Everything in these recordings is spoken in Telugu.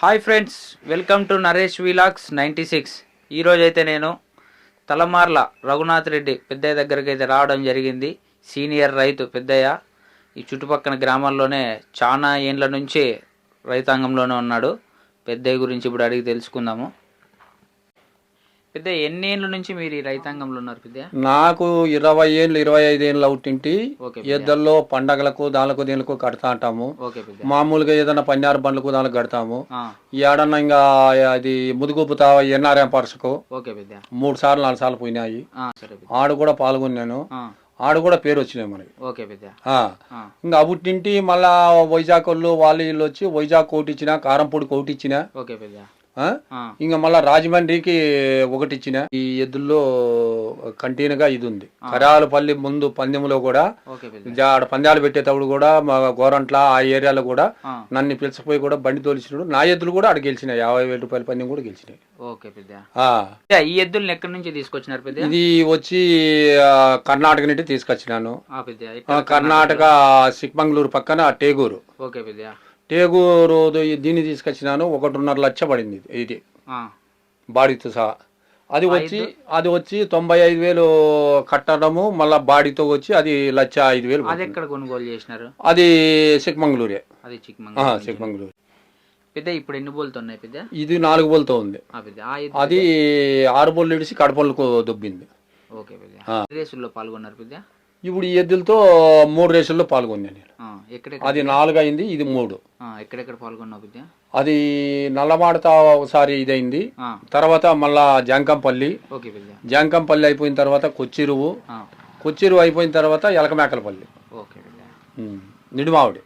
Hi friends welcome to Naresh vlogs ninety six. ఈరోజైతే నేను తలమార్ల రఘునాథ్ రెడ్డి పెద్దయ్య దగ్గరికి అయితే రావడం జరిగింది. సీనియర్ రైతు పెద్దయ్య ఈ చుట్టుపక్కల గ్రామాల్లోనే చాలా ఏండ్ల నుంచి రైతాంగంలోనే ఉన్నాడు. పెద్దయ్య గురించి ఇప్పుడు అడిగి తెలుసుకుందాము. పెద్దయ్య ఎన్ని ఏండ్ల నుంచి మీరు ఈ రైతాంగంలో ఉన్నారు పెద్దయ్య నాకు ఇరవై ఏళ్ళు ఇరవై ఐదు ఏళ్ళు అవుతుంటి ఎద్దల్లో పండగలకు దానికి దీనికి కడతా అంటాము. పెద్ద. మామూలుగా ఏదైనా పన్నెారు బండ్లకు దానికి కడతాము. ఏడన్నా ఇంకా అది ముదుగుపుతా ఎన్ఆర్ఎం పరుసకు ఓకే పెద్ద. మూడు సార్లు నాలుగు సార్లు పోయినాయి. పెద్ద. ఆడు కూడా పాల్గొన్నాను. ఆడు కూడా పేరు వచ్చినాయి మనకి. ఓకే పెద్ద. ఇంకా అబుట్టింటి మళ్ళా వైజాగ్ వాళ్ళు వాళ్ళు వచ్చి వైజాగ్ కోటి ఇచ్చిన కారంపొడి కోటి ఇంకా మళ్ళా రాజమండ్రికి ఒకటి ఇచ్చిన. ఈ ఎద్దుల్లో కంటిన్యూగా ఇది ఉంది. కరాలపల్లి ముందు పందెంలో కూడా ఆడ పందాలు పెట్టేటప్పుడు కూడా మా గోరంట్ల ఆ ఏరియాలో కూడా నన్ను పిలిచిపోయి కూడా బండి తోలిచినాడు నా ఎద్దులు కూడా ఆడ గెలిచినాయి. యాభై వేల రూపాయల పందెం కూడా గెలిచినాయి. ఈ ఎద్దుల్ని ఎక్కడి నుంచి తీసుకొచ్చినారు ఇది వచ్చి కర్ణాటక నుండి తీసుకొచ్చినాను. కర్ణాటక చిక్మంగళూరు పక్కన టేగూరు. ఓకే పెద్ద. టేగూరు దీన్ని తీసుకొచ్చినాను ఒకటిన్నర లక్ష పడింది ఇది. బాడీతో సహా. అది వచ్చి అది వచ్చి తొంభై ఐదు వేలు కట్టడము మళ్ళా బాడీతో వచ్చి అది లక్ష ఐదు వేలు అది. ఎక్కడ కొనుగోలు చేసినారు? అది చిక్మంగళూరే అది చిక్మంగళూరు పెద్ద ఇప్పుడు ఎన్ని బోల్తో ఉన్నాయి పెద్ద? ఇది నాలుగు బోల్తో ఉంది. అది ఆరు బోళ్ళు ఇడిసి కడపలకు దొబ్బింది. ఓకే పెద్ద. రేసుల్లో పాల్గొన్నారు పెద్ద? ఇప్పుడు ఈ ఎద్దులతో మూడు రేసుల్లో పాల్గొన్నాను నేను. అది నాలుగు అయింది ఇది మూడు. ఎక్కడెక్కడ పాల్గొన్నావు అది నల్లమాడత ఒకసారి ఇదైంది. తర్వాత మళ్ళా జాంకంపల్లి. జాంకంపల్లి అయిపోయిన తర్వాత కొచ్చిరువు. కొచ్చిరువు అయిపోయిన తర్వాత ఎలకమేకలపల్లి. నిడుమావిడి.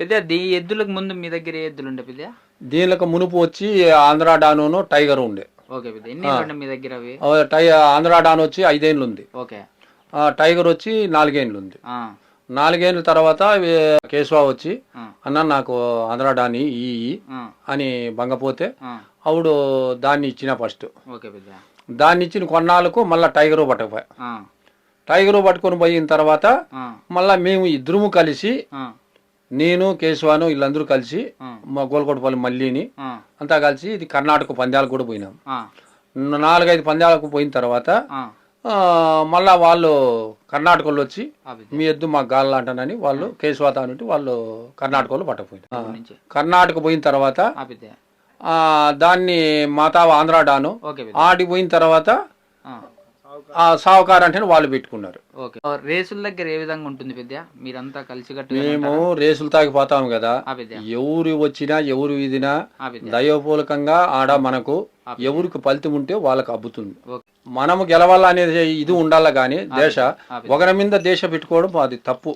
పెద్ద దీ ఎద్దులకు ముందు మీ దగ్గర ఏ ఎద్దులు ఉండే పెద్ద దీనికి మునుపు వచ్చి ఆంధ్రా డాను టైగర్ ఉండే. ఓకే పెద్ద ఎన్ని మీ దగ్గర అవి? టై ఆంధ్రా డాన్ వచ్చి ఐదేళ్ళు ఉంది. ఓకే. టైగర్ వచ్చి నాలుగేళ్ళు ఉంది ఆ, నాలుగేళ్ళ తర్వాత కేశవ వచ్చి అన్న నాకు ఆంధ్రా డాని ఈ అని బంగపోతే ఆవిడు దాన్ని ఇచ్చిన ఫస్ట్. దాన్ని ఇచ్చిన కొన్నాళ్ళకు మళ్ళీ టైగరు పట్టకపోయా. టైగరు పట్టుకొని పోయిన తర్వాత మళ్ళీ మేము ఇద్దరము కలిసి నేను కేశవాను వీళ్ళందరూ కలిసి మా గోల్కొండపల్లి మల్లిని అంతా కలిసి ఇది కర్ణాటక పందాలకు కూడా పోయినాం. నాలుగైదు పందాలకు పోయిన తర్వాత మళ్ళా వాళ్ళు కర్ణాటకలో వచ్చి మీ ఎద్దు మాకు గాలి అంటానని వాళ్ళు కేశవాత అని వాళ్ళు కర్ణాటకలో పట్టకపోయినారు. నుంచి. కర్ణాటక పోయిన తర్వాత దాన్ని మాతావ ఆంధ్రా డాను ఆడికి పోయిన తర్వాత ఆ, ఆ సావుకారు అంటే వాళ్ళు పెట్టుకున్నారు. రేసుల దగ్గర ఏ విధంగా ఉంటుంది పెద్ద మీరంతా కలిసికట్టుగా మేము రేసులు తాగిపోతాం కదా. ఎవరు వచ్చినా ఎవరు ఇదినా దైవపూలకంగా ఆడ మనకు ఎవరికి ఫలితం ఉంటే వాళ్ళకి అబ్బుతుంది. మనము గెలవాలనేది ఇది ఉండాలి కానీ దేశ ఒకరి మీద దేశ పెట్టుకోవడం అది తప్పు.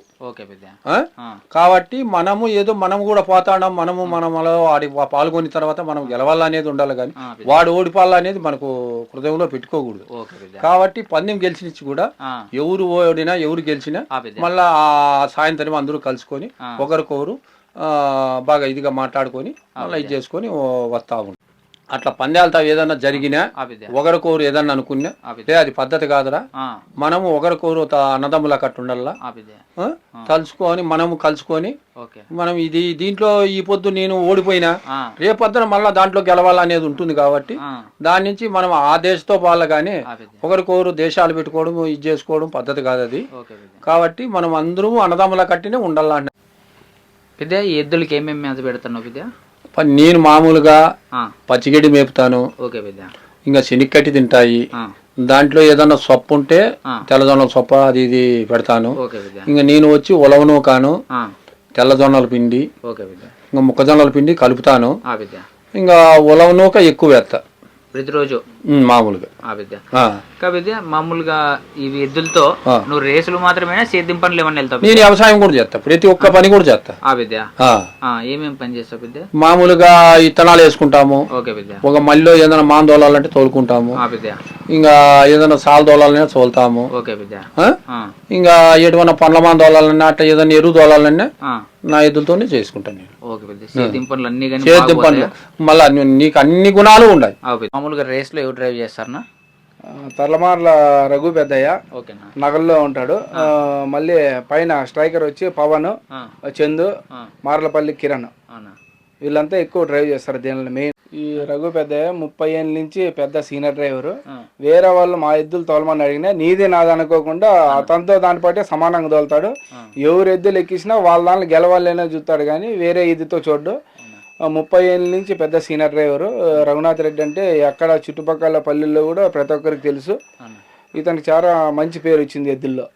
కాబట్టి మనము ఏదో మనము కూడా పోతాడం మనము మనములో ఆడి పాల్గొని తర్వాత మనం గెలవాలనేది ఉండాలి కానీ వాడు ఓడిపోవాలనేది మనకు హృదయంలో పెట్టుకోకూడదు. కాబట్టి పందెం గెలిచినిచ్చి కూడా ఎవరు ఓడినా ఎవరు గెలిచినా మళ్ళా ఆ సాయంత్రం అందరూ కలుసుకొని. ఒకరికొకరు బాగా ఇదిగా మాట్లాడుకొని మళ్ళీ ఇది చేసుకొని వస్తా ఉంటాం అట్లా పందాలతో ఏదన్నా జరిగినా ఒకరికొకరు ఏదన్నా అనుకున్నా అది పద్ధతి కాదురా. మనము ఒకరికొకరు త- అన్నదమ్ముల కట్టుండల్లా ఆ? తలుచుకొని మనము కలుసుకొని మనం ఇది దీంట్లో ఈ పొద్దు నేను ఓడిపోయినా రేపొద్దున మళ్ళా దాంట్లో గెలవాలనేది ఉంటుంది కాబట్టి దాని నుంచి మనం ఆ దేశంతో పాలగానే ఆ పెద్ద ఒకరికొకరు దేశాలు పెట్టుకోవడం ఇది చేసుకోవడం పద్ధతి కాదు అది. కాబట్టి మనం అందరూ అన్నదమ్ముల కట్టినే పెద్ద ఈ ఎద్దులకి ఏమేమి మేత పెడుతున్నావు పెద్ద ప- నేను మామూలుగా పచ్చిగడ్డి మేపుతాను. ఇంకా శనిక్కట్టి తింటాయి. దాంట్లో ఏదన్నా సొప్పు ఉంటే. తెల్లజొన్నల సొప్ప అది ఇది పెడతాను. ఇంకా నేను వచ్చి ఉలవను కాను తెల్లజొన్నల పిండి. ఇంకా మొక్కజొన్నల పిండి కలుపుతాను. ఇంకా ఉలవనూక ఎక్కువ వేస్తా ప్రతిరోజు? మామూలుగా. ఆ. కాబట్టి మామూలుగా ఇవి ఎద్దులతో. నువ్వు రేసులు మాత్రమేనా సేద్యం పనులు ఏమన్నా వెళ్తావు నేను వ్యవసాయం కూడా చేస్తా. ప్రతి ఒక్క పని కూడా చేస్తా. ఆ పెద్ద ఆ. ఆ, ఏమేం పని చేస్తావు పెద్ద మామూలుగా ఇత్తనాలు వేసుకుంటాము. ఓకే పెద్ద ఒక మళ్ళీ ఏదైనా మాన్ దోలాలంటే తోలుకుంటాము. ఆ పెద్ద ఇంకా ఏదైనా సాల్ దోలాలనే తోలుతాము ఓకే? ఆ, ఇంకా ఎటువంటి పండ్ల మాన్ దోలాలన్నా అట్లా ఏదైనా ఎరువు దోలాలన్నా నా ఎద్దులతోనే చేసుకుంటాను నేను. సేద్యం పనులు అన్ని కానీ సేద్యం పనులు మళ్ళీ నీకు అన్ని గుణాలు ఉన్నాయి. మామూలుగా రేస్లో ఎవరు డ్రైవ్ చేస్తారనా తర్లమార్ల రఘు పెద్దయ్య ఓకేనా? నగల్లో ఉంటాడు. ఆ, మళ్ళీ పైన స్ట్రైకర్ వచ్చి పవన్ ఆ, చందు ఆ, మార్లపల్లి కిరణ్. అవునా? వీళ్ళంతా ఎక్కువ డ్రైవ్ చేస్తారు దీనిని మెయిన్. ఈ రఘు పెద్దయ్య ముప్పై ఏళ్ళ నుంచి పెద్ద సీనియర్ డ్రైవరు. వేరే వాళ్ళు మా ఎద్దులు తోలమని అడిగినా నీది నాది అనుకోకుండా అతనితో దానిపాటే సమానంగా తోలుతాడు. ఎవరు ఎద్దులు ఎక్కించినా వాళ్ళ దాంట్లో గెలవాలనే చూస్తాడు కానీ వేరే ఇదితో చూడ్డు. ముప్పై ఏళ్ళ నుంచి పెద్ద సీనియర్ డ్రైవరు. రఘునాథ్ రెడ్డి అంటే ఎక్కడ చుట్టుపక్కల పల్లెల్లో కూడా ప్రతి ఒక్కరికి తెలుసు. ఇతనికి చాలా మంచి పేరు వచ్చింది ఎద్దుల్లో.